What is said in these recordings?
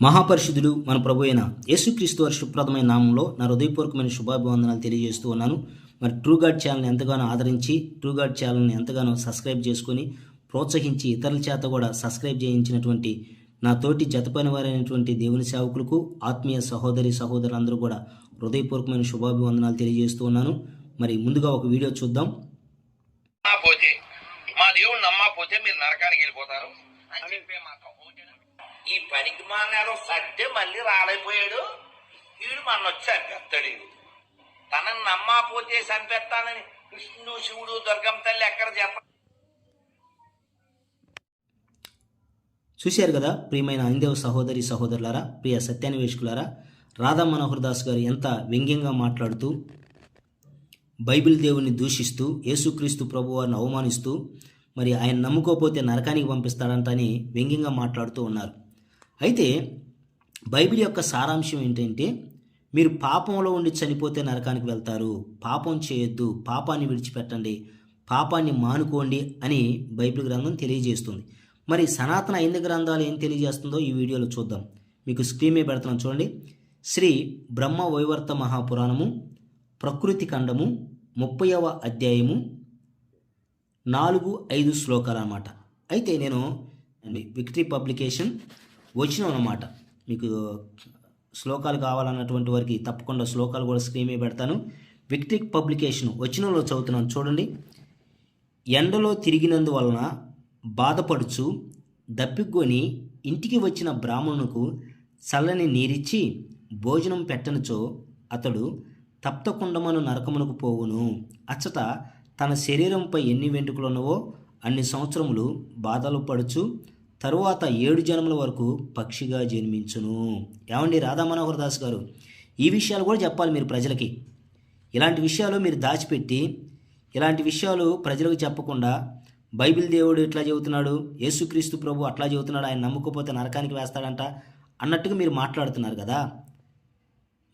మహాపరిషుధుడు మన ప్రభు అయిన యేసుక్రీస్తు వారి శుభ్రదమైన నామంలో నా హృదయపూర్వకమైన శుభాభివందనాలు తెలియజేస్తూ ఉన్నాను మరి ట్రూ గాడ్ ఛానల్ని ఎంతగానో ఆదరించి ట్రూ గాడ్ ఛానల్ని ఎంతగానో సబ్స్క్రైబ్ చేసుకొని ప్రోత్సహించి ఇతరుల చేత కూడా సబ్స్క్రైబ్ చేయించినటువంటి నా తోటి జతపని వారైనటువంటి దేవుని సేవకులకు ఆత్మీయ సహోదరి సహోదరులందరూ కూడా హృదయపూర్వకమైన శుభాభివందనాలు తెలియజేస్తూ ఉన్నాను మరి ముందుగా ఒక వీడియో చూద్దాం. మా దేవుడు నమ్మకపోతే మీరు నరకానికి వెళ్ళిపోతారు. అని చెప్పే ఈ పనికి మానాడు సడ్డే మళ్ళీ రాలైపోయాడు వీడు మన వచ్చి చంపేస్తాడు ఈడు. తనని నమ్మకపోతే చంపేస్తానని విష్ణు శివుడు దుర్గం తల్లి ఎక్కడ చెప్ప చూశారు కదా ప్రియమైన అందేవ సహోదరి సహోదరులారా ప్రియ సత్యాన్వేషకులారా రాధా మనోహర్ దాస్ గారు ఎంత వ్యంగ్యంగా మాట్లాడుతూ బైబిల్ దేవుని దూషిస్తూ యేసుక్రీస్తు ప్రభువారిని అవమానిస్తూ మరి ఆయన నమ్ముకోకపోతే నరకానికి పంపిస్తాడంటని వ్యంగ్యంగా మాట్లాడుతూ ఉన్నారు అయితే బైబిల్ యొక్క సారాంశం ఏంటంటే మీరు పాపంలో ఉండి చనిపోతే నరకానికి వెళ్తారు. పాపం చేయొద్దు. పాపాన్ని విడిచిపెట్టండి. పాపాన్ని మానుకోండి అని బైబిల్ గ్రంథం తెలియజేస్తుంది. మరి సనాతన ఐంద గ్రంథాలు ఏం తెలియజేస్తుందో ఈ వీడియోలో చూద్దాం. మీకు స్క్రీన్ మీద పెడుతున్నాను చూడండి. శ్రీ బ్రహ్మ వైవర్త మహాపురాణము ప్రకృతి ఖండము ముప్పైవ అధ్యాయము నాలుగు ఐదు శ్లోకాలు అన్నమాట. అయితే నేను విక్టరీ పబ్లికేషన్ వచ్చిన అనమాట మీకు శ్లోకాలు కావాలన్నటువంటి వారికి తప్పకుండా శ్లోకాలు కూడా స్క్రీన్ పెడతాను. విక్టిక్ పబ్లికేషన్ వచ్చినలో చదువుతున్నాను చూడండి. ఎండలో తిరిగినందువలన బాధపడుచు దప్పికొని ఇంటికి వచ్చిన బ్రాహ్మణుకు చల్లని నీరిచ్చి భోజనం పెట్టనుచో అతడు తప్తకుండమను నరకమునకు పోవును. అచ్చట తన శరీరంపై ఎన్ని వెంట్రుకలున్నవో అన్ని సంవత్సరములు బాధలు పడుచు తరువాత ఏడు జన్మల వరకు పక్షిగా జన్మించును. ఏమండి రాధా మనోహర్ దాస్ గారు? ఈ విషయాలు కూడా చెప్పాలి మీరు ప్రజలకి. ఇలాంటి విషయాలు మీరు దాచిపెట్టి ఇలాంటి విషయాలు ప్రజలకు చెప్పకుండా బైబిల్ దేవుడు ఇట్లా చెబుతున్నాడు యేసుక్రీస్తు ప్రభు అట్లా చెబుతున్నాడు ఆయన నమ్మకపోతే నరకానికి వేస్తాడంట అన్నట్టుగా మీరు మాట్లాడుతున్నారు కదా.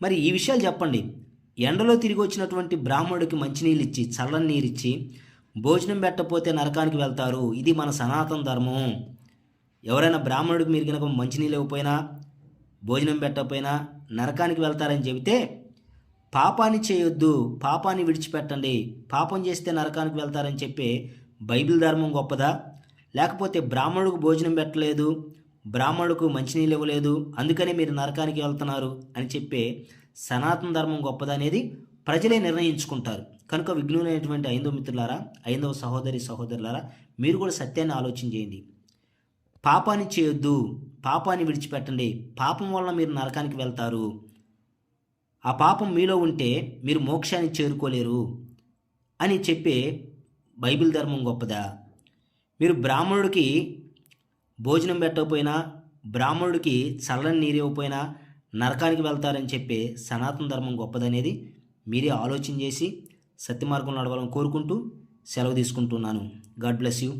మరి ఈ విషయాలు చెప్పండి. ఎండలో తిరిగి వచ్చినటువంటి బ్రాహ్మణుడికి మంచినీళ్ళు ఇచ్చి చల్లని నీరు ఇచ్చి భోజనం పెట్టకపోతే నరకానికి వెళ్తారు. ఇది మన సనాతన ధర్మం. ఎవరైనా బ్రాహ్మణుడికి మీరు కనుక మంచినీళ్ళు ఇవ్వకపోయినా భోజనం పెట్టకపోయినా నరకానికి వెళ్తారని చెబితే పాపాన్ని చేయొద్దు పాపాన్ని విడిచిపెట్టండి పాపం చేస్తే నరకానికి వెళ్తారని చెప్పే బైబిల్ ధర్మం గొప్పదా? లేకపోతే బ్రాహ్మణుడికి భోజనం పెట్టలేదు బ్రాహ్మణుడికి మంచినీళ్ళు ఇవ్వలేదు అందుకని మీరు నరకానికి వెళ్తున్నారు అని చెప్పే సనాతన ధర్మం గొప్పదా అనేది ప్రజలే నిర్ణయించుకుంటారు. కనుక విఘ్నులైనటువంటి ఐందవ మిత్రులారా ఐందవ సహోదరి సహోదరులారా మీరు కూడా సత్యాన్ని ఆలోచన చేయండి. పాపాన్ని చేయొద్దు పాపాన్ని విడిచిపెట్టండి. పాపం వల్ల మీరు నరకానికి వెళ్తారు. ఆ పాపం మీలో ఉంటే మీరు మోక్షాన్ని చేరుకోలేరు అని చెప్పే బైబిల్ ధర్మం గొప్పదా? మీరు బ్రాహ్మణుడికి భోజనం పెట్టకపోయినా బ్రాహ్మణుడికి చల్లని నీరు ఇవ్వకపోయినా నరకానికి వెళ్తారని చెప్పే సనాతన ధర్మం గొప్పదనేది మీరే ఆలోచన చేసి సత్యమార్గం నడవాలని కోరుకుంటూ సెలవు తీసుకుంటున్నాను. God bless you.